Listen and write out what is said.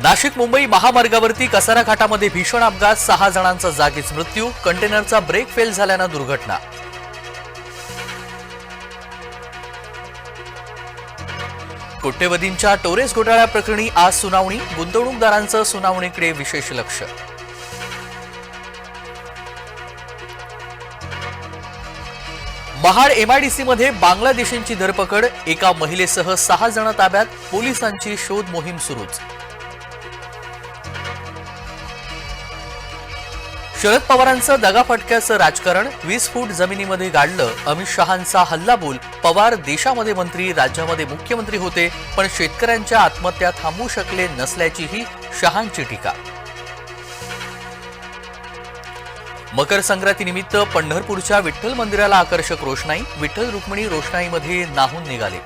नाशिक मुंबई महामार्गावरती कसारा घाटामध्ये भीषण अपघात सहा जणांचा जागीच मृत्यू कंटेनरचा ब्रेक फेल झाल्यानं दुर्घटना. कोट्यवधींच्या टोरेस घोटाळ्याप्रकरणी आज सुनावणी गुंतवणूकदारांचं सुनावणीकडे विशेष लक्ष. महाड एमआयडीसी मध्ये बांगलादेशींची धरपकड एका महिलेसह सहा जण ताब्यात पोलिसांची शोध मोहीम सुरूच. शरद पवारांचं दगाफटक्याचं राजकारण वीस फूट जमिनीमध्ये गाडलं अमित शहांचा हल्लाबोल. पवार देशामध्ये मंत्री राज्यामध्ये मुख्यमंत्री होते पण शेतकऱ्यांच्या आत्महत्या थांबवू शकले नसल्याचीही शहांची टीका. मकर संक्रांतीनिमित्त पंढरपूरच्या विठ्ठल मंदिराला आकर्षक रोषणाई विठ्ठल रुक्मिणी रोषणाईमध्ये नाहून निघाले.